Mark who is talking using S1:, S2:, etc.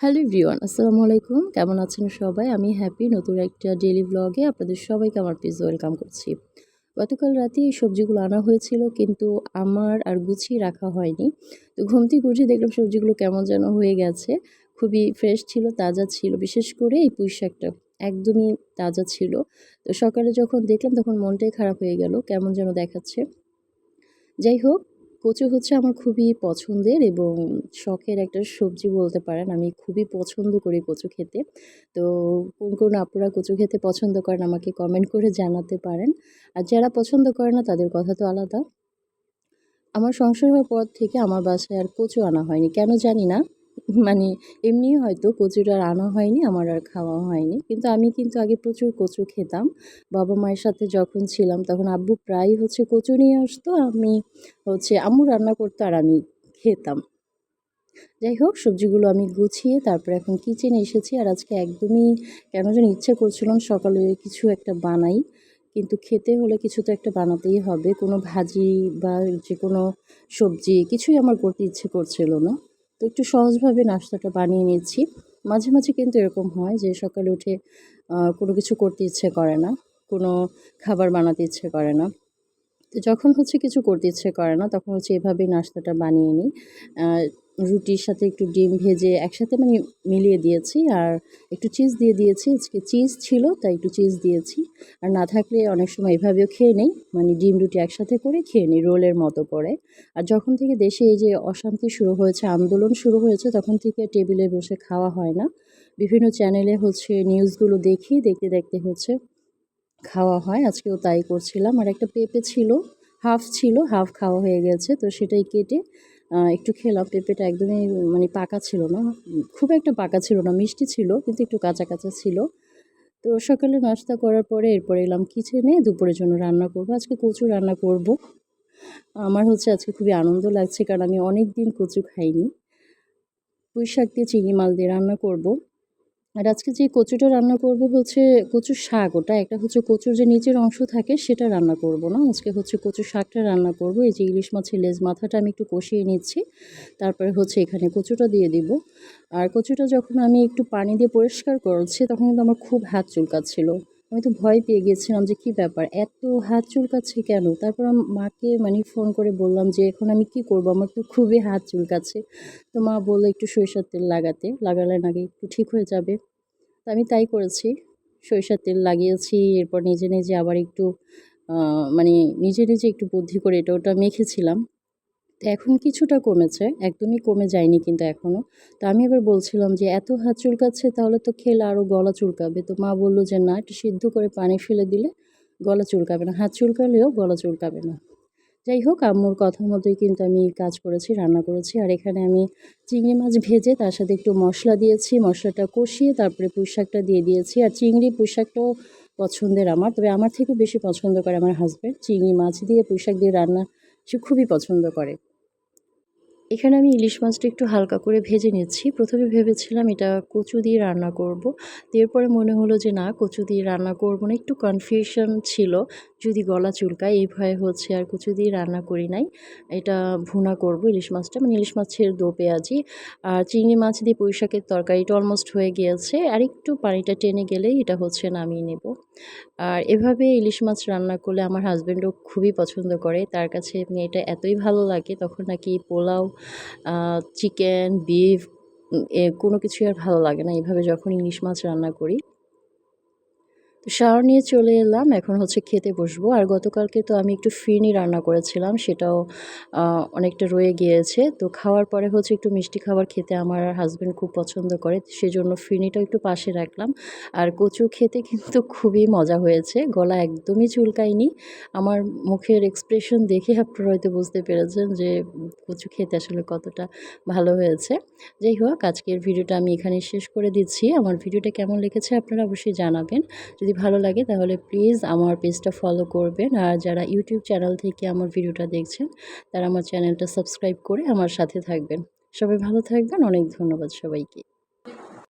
S1: Hello everyone, আসসালামু আলাইকুম। কেমন আছেন সবাই? আমি হ্যাপি নতুন একটা ডেলি ব্লগে আপনাদের সবাইকে আমার প্লিজ ওয়েলকাম করছি। গতকাল রাতে এই সবজিগুলো আনা হয়েছিল, কিন্তু আমার আর গুছিয়ে রাখা হয়নি। তো ঘুম থেকে উঠে দেখলাম সবজিগুলো কেমন যেন হয়ে গেছে। খুবই ফ্রেশ ছিল, তাজা ছিল, বিশেষ করে এই পুঁই শাকটা একদমই তাজা ছিল। তো সকালে যখন দেখলাম তখন মনটাই খারাপ হয়ে গেল, কেমন যেন দেখাচ্ছে। যাই হোক কচু হচ্ছে আমার খুবই পছন্দের এবং শখের একটা সবজি বলতে পারেন। আমি খুবই পছন্দ করি কচু খেতে। তো কোন কোন আপুরা কচু খেতে পছন্দ করেন আমাকে কমেন্ট করে জানাতে পারেন। আর যারা পছন্দ করে না, তাদের কথা তো আলাদা। আমার সংসার হওয়ার পর থেকে আমার বাসায় আর কচু আনা হয়নি। কেন জানি না। মানে এমনি হয়তো কচুটা আনা হয়নি, আমার আর খাওয়া হয়নি। কিন্তু আমি কিন্তু আগে প্রচুর কচু খেতাম। বাবা মায়ের সাথে যখন ছিলাম তখন আব্বু প্রায় হচ্ছে কচু নিয়ে আসতো, আমি হচ্ছে আম্মু রান্না করতো আর আমি খেতাম। যাই হোক, সবজিগুলো আমি গুছিয়ে তারপর এখন কিচেনে এসেছি আর আজকে একদমই কেন যেন ইচ্ছে করছিলাম সকালে কিছু একটা বানাই। কিন্তু খেতে হলে কিছু তো একটা বানাতেই হবে। কোনো ভাজি বা যে কোনো সবজি কিছুই আমার করতে ইচ্ছে করছিল না। তো একটু সহজভাবে নাস্তাটা বানিয়ে নিচ্ছি। মাঝে মাঝে কিন্তু এরকম হয় যে সকালে উঠে কোনো কিছু করতে ইচ্ছে করে না, কোনো খাবার বানাতে ইচ্ছে করে না। তো যখন হচ্ছে কিছু করতে ইচ্ছে করে না, তখন হচ্ছে এভাবেই নাস্তাটা বানিয়ে নিই। রুটির সাথে একটু ডিম ভেজে একসাথে মানে মিলিয়ে দিয়েছি আর একটু চিজ দিয়ে দিয়েছি। আজকে চিজ ছিল, তাই একটু চিজ দিয়েছি। আর না থাকলে অনেক সময় এভাবেও খেয়ে নেই। মানে ডিম রুটি একসাথে করে খেয়ে নিই রোলের মতো করে। আর যখন থেকে দেশে এই যে অশান্তি শুরু হয়েছে, আন্দোলন শুরু হয়েছে, তখন থেকে টেবিলে বসে খাওয়া হয় না। বিভিন্ন চ্যানেলে হচ্ছে নিউজগুলো দেখি, দেখতে দেখতে হচ্ছে খাওয়া হয়। আজকেও তাই করছিলাম। আর একটা পেঁপে ছিল হাফ ছিল হাফ খাওয়া হয়ে গেছে। তো সেটাই কেটে একটু খেলাম, পেঁপেটা একদমই মানে পাকা ছিল না। খুব একটা পাকা ছিল না, মিষ্টি ছিল, কিন্তু একটু কাঁচা কাঁচা ছিল। তো সকালে নাস্তা করার পরে এরপরে এলাম কিচেনে দুপুরের জন্য রান্না করব। আজকে কচু রান্না করব। আমার হচ্ছে আজকে খুবই আনন্দ লাগছে, কারণ আমি অনেক দিন কচু খাইনি। পুঁই শাক দিয়ে চিনি মাল দিয়ে রান্না করব। আর আজকে যে কচুটা রান্না করব হচ্ছে কচুর শাক ওটা, একটা হচ্ছে কচুর যে নিচের অংশ থাকে সেটা রান্না করব না। আজকে হচ্ছে কচু শাকটা রান্না করব। এই যে ইলিশ মাছের লেজ মাথাটা আমি একটু কষিয়ে নিচ্ছি, তারপরে হচ্ছে এখানে কচুটা দিয়ে দিব। আর কচুটা যখন আমি একটু পানি দিয়ে পরিষ্কার করছি তখন কিন্তু আমার খুব হাত চুলকাচ্ছিল। আমি তো ভয় পেয়ে গিয়েছিলাম যে কি ব্যাপার? এত হাত চুলকাচ্ছে কেন? তারপর মাকে মানে ফোন করে বললাম যে, এখন আমি কি করব? আমার তো খুবই হাত চুলকাচ্ছে। তো মা বলল, একটু সরিষার তেল লাগাতে। লাগালে নাকি একটু ঠিক হয়ে যাবে। তো আমি তাই করেছি। সরিষার তেল লাগিয়েছি, এরপর নিজে নিজে আবার একটু মানে নিজে নিজে একটু বুদ্ধি করে এটা ওটা মেখেছিলাম। তো এখন কিছুটা কমেছে, একদমই কমে যায়নি কিন্তু এখনও তো আমি এবার বলছিলাম যে, এত হাত চুলকাচ্ছে, তাহলে তো খেলে আরও গলা চুলকাবে। তো মা বলল যে, না, একটু সিদ্ধ করে পানি ফেলে দিলে গলা চুলকাবে না, হাত চুলকালেও গলা চুলকাবে না। যাই হোক, আম্মুর কথা মতোই কিন্তু আমি কাজ করেছি, রান্না করেছি, আর এখানে আমি চিংড়ি মাছ ভেজে তার সাথে একটু মশলা দিয়েছি, মশলাটা কষিয়ে তারপরে পুঁই শাকটা দিয়ে দিয়েছি, আর চিংড়ি পুঁই শাকটাও পছন্দের আমার, তবে আমার থেকে বেশি পছন্দ করে আমার হাজব্যান্ড চিংড়ি মাছ দিয়ে পুঁই শাক দিয়ে রান্না সে খুবই পছন্দ করে। এখানে আমি ইলিশ মাছটা একটু হালকা করে ভেজে নিচ্ছি। প্রথমে ভেবেছিলাম এটা কচু দিয়ে রান্না করব। এরপরে মনে হলো যে না, কচু দিয়ে রান্না করব না, একটু কনফিউশন ছিল। যদি গলা চুলকায়, এই ভয়ে হচ্ছে আর কচু দিয়ে রান্না করি নাই। এটা ভুনা করব ইলিশ মাছটা। মানে ইলিশ মাছের দো পেঁয়াজি আর চিংড়ি মাছ দিয়ে পুঁইশাকের তরকারিটা অলমোস্ট হয়ে গিয়েছে। আর একটু পানিটা টেনে গেলেই এটা হচ্ছে নামিয়ে নেব। আর এভাবে ইলিশ মাছ রান্না করলে আমার হাজব্যান্ডও খুবই পছন্দ করে। তার কাছে, এটা এতই ভালো লাগে, তখন নাকি পোলাও চিকেন বিফ কোনো কিছুই আর ভালো লাগে না। এইভাবে যখন ইলিশ মাছ রান্না করি শাওয়ার নিয়ে চলে এলাম, এখন হচ্ছে খেতে বসবো। আর গতকালকে তো আমি একটু ফিরনি রান্না করেছিলাম, সেটাও অনেকটা রয়ে গিয়েছে। তো খাওয়ার পরে হচ্ছে একটু মিষ্টি খাবার খেতে আমার হাজব্যান্ড খুব পছন্দ করে, সেজন্য ফিরনিটাও একটু পাশে রাখলাম। আর কচু খেতে কিন্তু খুবই মজা হয়েছে, গলা একদমই চুলকায়নি। আমার মুখের এক্সপ্রেশন দেখে আপনারা হয়তো বুঝতে পেরেছেন যে, কচু খেতে আসলে কতটা ভালো হয়েছে। যাই হোক, আজকের ভিডিওটা আমি এখানে শেষ করে দিচ্ছি। আমার ভিডিওটা কেমন লেগেছে আপনারা অবশ্যই জানাবেন। যদি ভালো লাগে, তাহলে প্লিজ আমার পেজটা ফলো করবেন। আর যারা ইউটিউব চ্যানেল থেকে আমার ভিডিওটা দেখছেন, তারা আমার চ্যানেলটা সাবস্ক্রাইব করে আমার সাথে থাকবেন। সবাই ভালো থাকবেন, অনেক ধন্যবাদ সবাইকে।